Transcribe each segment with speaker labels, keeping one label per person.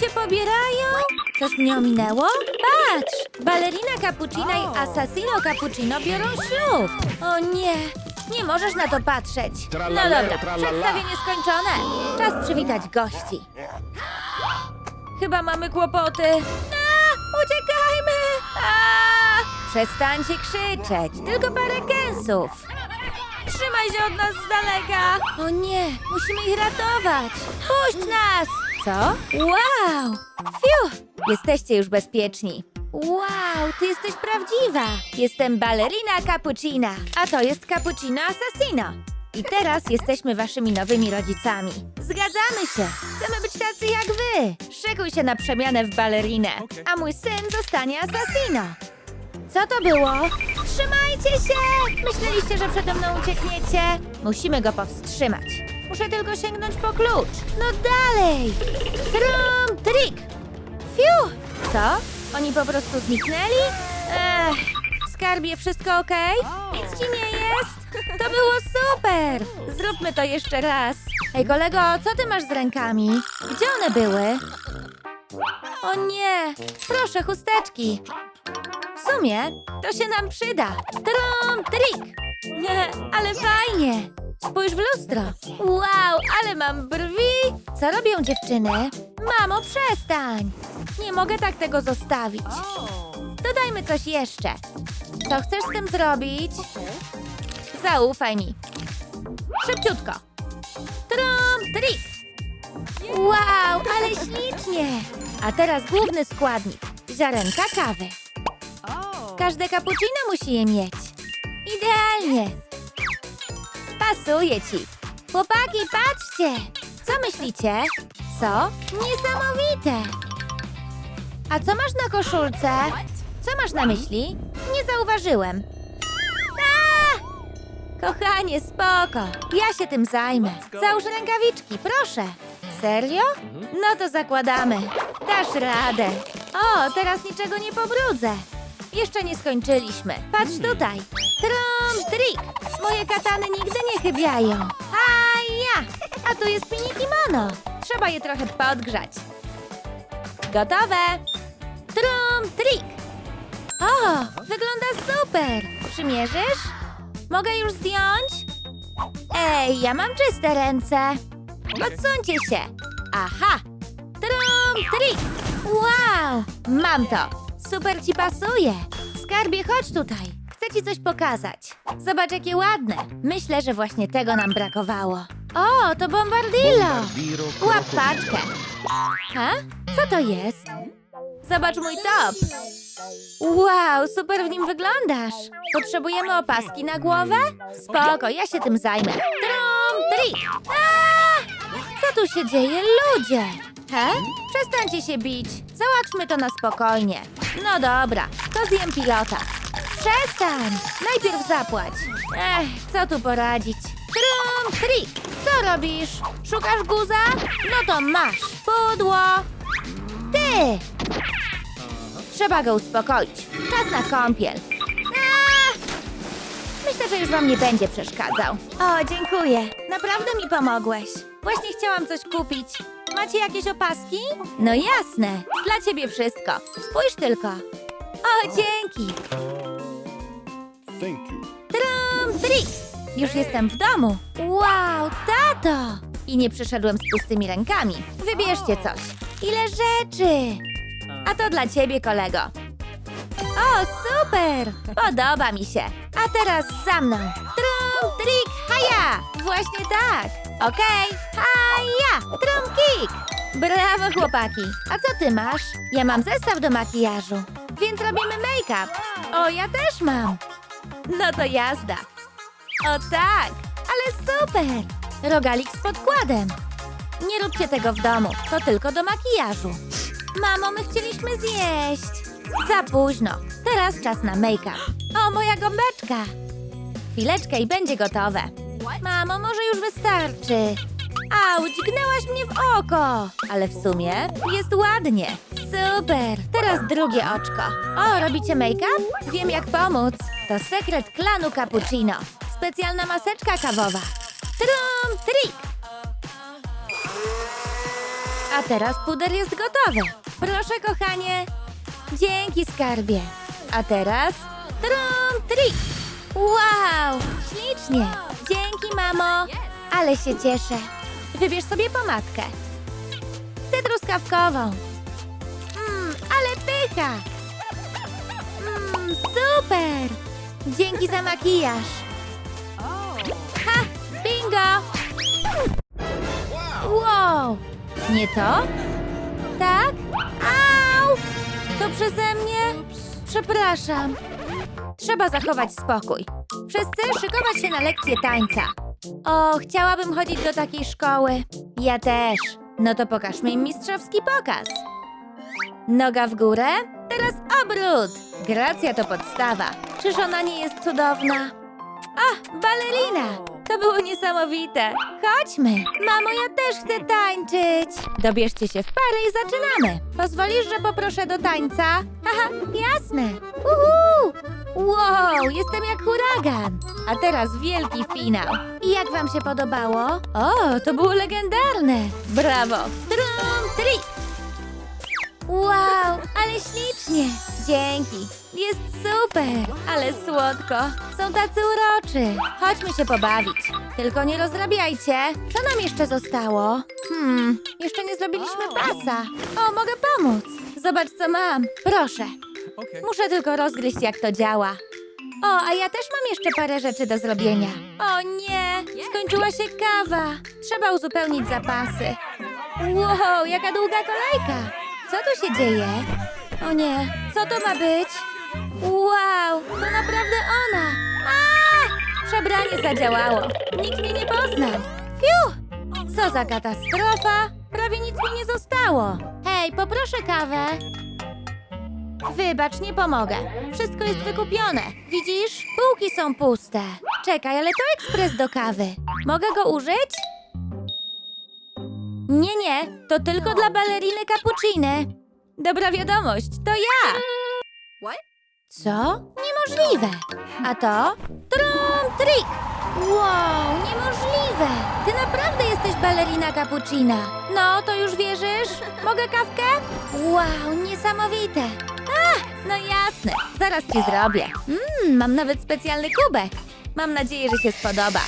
Speaker 1: Się pobierają? Coś mnie ominęło? Patrz! Balerina Cappuccina i Assassino Cappuccino biorą ślub. O nie! Nie możesz na to patrzeć. No dobra, przedstawienie skończone. Czas przywitać gości. Chyba mamy kłopoty. A, uciekajmy! A! Przestańcie krzyczeć, tylko parę kęsów. Trzymaj się od nas z daleka! O nie, musimy ich ratować! Puść nas! Co? Wow! Fiu! Jesteście już bezpieczni. Wow, ty jesteś prawdziwa! Jestem balerina Cappuccina, a to jest Cappuccino Assassino. I teraz jesteśmy waszymi nowymi rodzicami. Zgadzamy się! Chcemy być tacy jak wy! Szykuj się na przemianę w balerinę, a mój syn zostanie Assassino. Co to było? Trzymajcie się! Myśleliście, że przede mną uciekniecie? Musimy go powstrzymać. Muszę tylko sięgnąć po klucz. No dalej! Trum, trik! Fiu! Co? Oni po prostu zniknęli? Ech, skarbie, wszystko okej? Nic ci nie jest? To było super! Zróbmy to jeszcze raz. Ej, kolego, co ty masz z rękami? Gdzie one były? O nie! Proszę, chusteczki. W sumie to się nam przyda. Trum, trik! Ale fajnie. Spójrz w lustro. Wow, ale mam brwi. Co robią dziewczyny? Mamo, przestań. Nie mogę tak tego zostawić. Dodajmy coś jeszcze. Co chcesz z tym zrobić? Zaufaj mi. Szybciutko. Trum, trik! Wow, ale ślicznie! A teraz główny składnik. Ziarenka kawy. Każde cappuccino musi je mieć. Idealnie. Pasuje ci. Chłopaki, patrzcie! Co myślicie? Co? Niesamowite! A co masz na koszulce? Co masz na myśli? Nie zauważyłem. A! Kochanie, spoko. Ja się tym zajmę. Załóż rękawiczki, proszę. Serio? No to zakładamy. Dasz radę. O, teraz niczego nie pobrudzę. Jeszcze nie skończyliśmy. Patrz tutaj. Trum, trik. Moje katany nigdy nie chybiają. Haja! A tu jest mini kimono. Trzeba je trochę podgrzać. Gotowe. Trum, trik. O, wygląda super. Przymierzysz? Mogę już zdjąć? Ej, ja mam czyste ręce. Odsuńcie się. Aha. Trum, trik. Wow, mam to. Super ci pasuje. Skarbie, chodź tutaj. Chcę ci coś pokazać. Zobacz, jakie ładne. Myślę, że właśnie tego nam brakowało. O, to bombardillo. Łap paczkę. Ha? Co to jest? Zobacz mój top. Wow, super w nim wyglądasz. Potrzebujemy opaski na głowę? Spoko, ja się tym zajmę. Trum. Aaa! Co tu się dzieje, ludzie? He? Przestańcie się bić. Załatwmy to na spokojnie. No dobra, to zjem pilota. Przestań! Najpierw zapłać. Ech, co tu poradzić? Trum, trik. Co robisz? Szukasz guza? No to masz. Pudło. Ty! Trzeba go uspokoić. Czas na kąpiel. Myślę, że już wam nie będzie przeszkadzał. O, dziękuję. Naprawdę mi pomogłeś. Właśnie chciałam coś kupić. Macie jakieś opaski? No jasne. Dla ciebie wszystko. Spójrz tylko. O, dzięki.
Speaker 2: Thank you.
Speaker 1: Trum, trik! Już jestem w domu. Wow, tato! I nie przyszedłem z pustymi rękami. Wybierzcie coś. Ile rzeczy! A to dla ciebie, kolego. O, super! Podoba mi się. A teraz za mną. Trum, trik, haja! Właśnie tak. Okej, haja! Trum, kick! Brawo, chłopaki. A co ty masz? Ja mam zestaw do makijażu. Więc robimy make-up. O, ja też mam. No to jazda. O tak, ale super! Rogalik z podkładem. Nie róbcie tego w domu, to tylko do makijażu. Mamo, my chcieliśmy zjeść. Za późno. Teraz czas na make-up. O, moja gąbeczka. Chwileczkę i będzie gotowe. Mamo, może już wystarczy. Au, dźgnęłaś mnie w oko. Ale w sumie jest ładnie. Super. Teraz drugie oczko. O, robicie make-up? Wiem jak pomóc. To sekret klanu Cappuccino. Specjalna maseczka kawowa. Trum, trik. A teraz puder jest gotowy. Proszę, kochanie. Dzięki, skarbie. A teraz trum trik. Wow, ślicznie. Mamo. Ale się cieszę. Wybierz sobie pomadkę. Chcę truskawkową. Mmm, ale pycha. Mmm, super. Dzięki za makijaż. Ha, bingo. Wow! Nie to? Tak? Au! To przeze mnie? Przepraszam. Trzeba zachować spokój. Wszyscy szykować się na lekcję tańca. O, chciałabym chodzić do takiej szkoły. Ja też. No to pokaż mi mistrzowski pokaz. Noga w górę, teraz obrót. Gracja to podstawa. Czyż ona nie jest cudowna? A, balerina! To było niesamowite. Chodźmy. Mamo, ja też chcę tańczyć. Dobierzcie się w parę i zaczynamy. Pozwolisz, że poproszę do tańca? Haha, jasne. Uhu! Wow, jestem jak huragan. A teraz wielki finał. I jak wam się podobało? O, to było legendarne. Brawo. Trum, trik. Wow, ale ślicznie! Dzięki! Jest super! Ale słodko! Są tacy uroczy! Chodźmy się pobawić. Tylko nie rozrabiajcie. Co nam jeszcze zostało? Hmm, jeszcze nie zrobiliśmy pasa. O, mogę pomóc. Zobacz, co mam. Proszę.
Speaker 2: Okay.
Speaker 1: Muszę tylko rozgryźć, jak to działa. O, a ja też mam jeszcze parę rzeczy do zrobienia. O nie, skończyła się kawa. Trzeba uzupełnić zapasy. Wow, jaka długa kolejka. Co tu się dzieje? O nie, co to ma być? Wow, to naprawdę ona. A! Przebranie zadziałało. Nikt mnie nie poznał. Fiu! Co za katastrofa. Prawie nic mi nie zostało. Hej, poproszę kawę. Wybacz, nie pomogę. Wszystko jest wykupione. Widzisz? Półki są puste. Czekaj, ale to ekspres do kawy. Mogę go użyć? Nie, nie, to tylko dla baleriny cappucciny. Dobra wiadomość, to ja. Co? Niemożliwe. A to? Trum trik. Wow, niemożliwe. Ty naprawdę jesteś balerina cappuccina. No, to już wierzysz? Mogę kawkę? Wow, niesamowite. No jasne. Zaraz ci zrobię. Mmm, mam nawet specjalny kubek. Mam nadzieję, że się spodoba.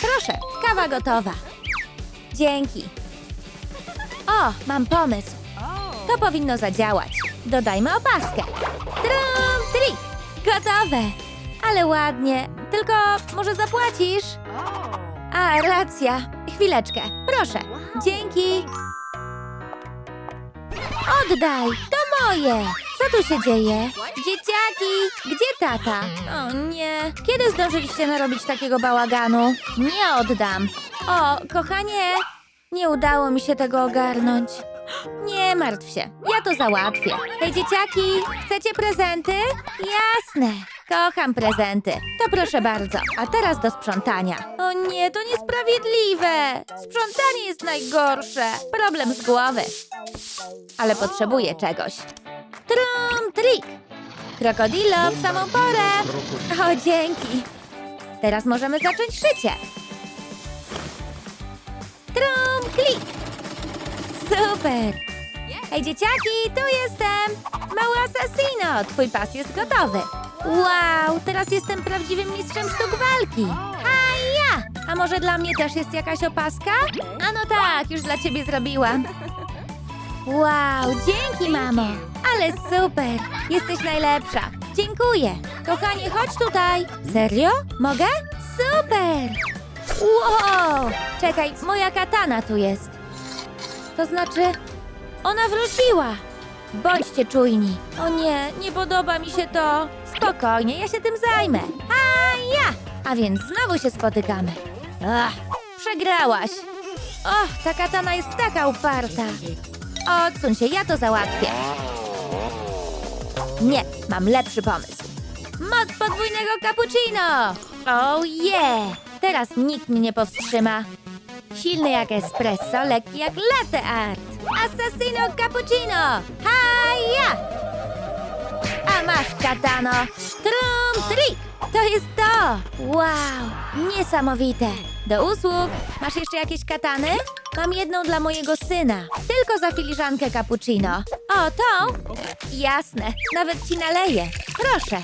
Speaker 1: Proszę, kawa gotowa. Dzięki. O, mam pomysł. To powinno zadziałać. Dodajmy opaskę. Trum, trik. Gotowe. Ale ładnie. Tylko może zapłacisz? A, racja. Chwileczkę. Proszę. Dzięki. Oddaj. To moje. Co tu się dzieje? Dzieciaki, gdzie tata? O nie. Kiedy zdążyliście narobić takiego bałaganu? Nie oddam. O, kochanie, nie udało mi się tego ogarnąć. Nie martw się, ja to załatwię. Hej, dzieciaki, chcecie prezenty? Jasne, kocham prezenty. To proszę bardzo, a teraz do sprzątania. O nie, to niesprawiedliwe. Sprzątanie jest najgorsze. Problem z głowy. Ale potrzebuję czegoś. Trum, trik. Krokodilo w samą porę. O, dzięki. Teraz możemy zacząć szycie. Trum, klik. Super! Hej dzieciaki, tu jestem! Mały asasino, twój pas jest gotowy. Wow, teraz jestem prawdziwym mistrzem sztuk walki. A ja! A może dla mnie też jest jakaś opaska? A no tak, już dla ciebie zrobiłam. Wow, dzięki mamo! Ale super! Jesteś najlepsza. Dziękuję. Kochanie, chodź tutaj. Serio? Mogę? Super! Wow! Czekaj, moja katana tu jest. To znaczy, ona wróciła. Bądźcie czujni. O nie, nie podoba mi się to. Spokojnie, ja się tym zajmę. A ja! A więc znowu się spotykamy. Ach, przegrałaś. Och, ta katana jest taka uparta. Odsuń się, ja to załatwię. Nie, mam lepszy pomysł. Moc podwójnego cappuccino! Oh yeah! Teraz nikt mnie nie powstrzyma. Silny jak espresso, lekki jak latte art. Assassino cappuccino! Haja! A masz katano! Trum trik! To jest to! Wow! Niesamowite! Do usług! Masz jeszcze jakieś katany? Mam jedną dla mojego syna. Tylko za filiżankę cappuccino. O, to? Jasne, nawet ci naleję. Proszę.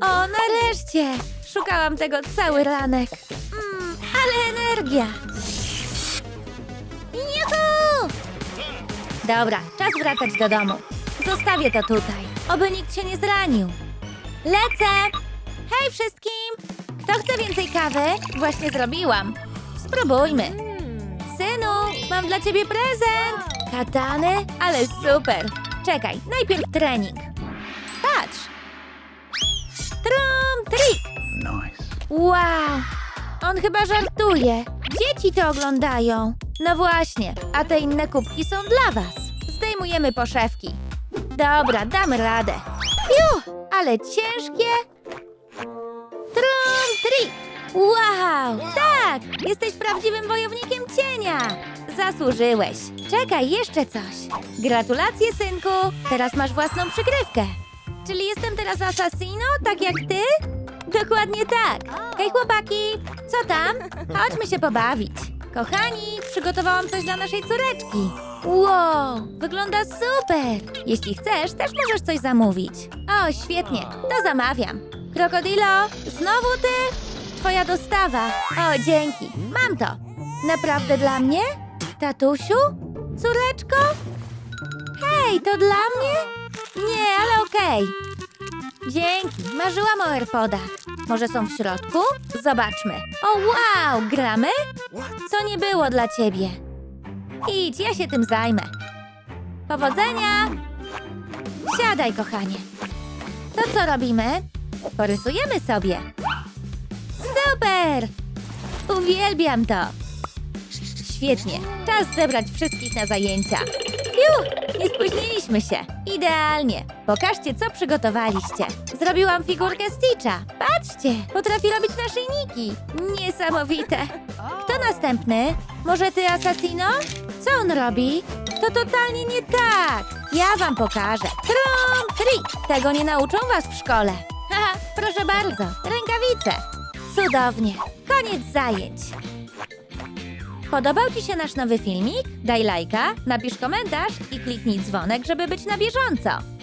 Speaker 1: O, nareszcie! Szukałam tego cały ranek. Mmm, ale energia! Juhu! Dobra, czas wracać do domu. Zostawię to tutaj, oby nikt się nie zranił. Lecę! Hej wszystkim! Kto chce więcej kawy? Właśnie zrobiłam. Spróbujmy. Synu, mam dla ciebie prezent! Katany? Ale super! Czekaj, najpierw trening. Patrz! Trum, trik!
Speaker 2: Nice.
Speaker 1: Wow! On chyba żartuje. Dzieci to oglądają. No właśnie, a te inne kubki są dla was. Zdejmujemy poszewki. Dobra, damy radę. Fiu, ale ciężkie. Trum, trik! Wow, tak! Jesteś prawdziwym wojownikiem cienia! Zasłużyłeś. Czekaj, jeszcze coś. Gratulacje, synku. Teraz masz własną przykrywkę. Czyli jestem teraz asasino, tak jak ty? Dokładnie tak. Hej chłopaki, co tam? Chodźmy się pobawić. Kochani, przygotowałam coś dla naszej córeczki. Wow, wygląda super. Jeśli chcesz, też możesz coś zamówić. O, świetnie, to zamawiam. Krokodilo, znowu ty? Twoja dostawa. O, dzięki. Mam to. Naprawdę dla mnie? Tatusiu? Córeczko? Hej, to dla mnie? Nie, ale okej. Dzięki, marzyłam o AirPodach. Może są w środku? Zobaczmy. O wow, gramy? To nie było dla ciebie. Idź, ja się tym zajmę. Powodzenia! Siadaj, kochanie. To co robimy? Porysujemy sobie. Super! Uwielbiam to. Świetnie. Czas zebrać wszystkich na zajęcia. Fiu! Nie spóźniliśmy się. Idealnie. Pokażcie, co przygotowaliście. Zrobiłam figurkę Stitcha. Patrzcie, potrafi robić naszyjniki. Niesamowite. Kto następny? Może ty, Assassino? Co on robi? To totalnie nie tak. Ja wam pokażę. Trum, trik. Tego nie nauczą was w szkole. Haha, proszę bardzo. Rękawice. Cudownie. Koniec zajęć. Podobał Ci się nasz nowy filmik? Daj lajka, napisz komentarz i kliknij dzwonek, żeby być na bieżąco.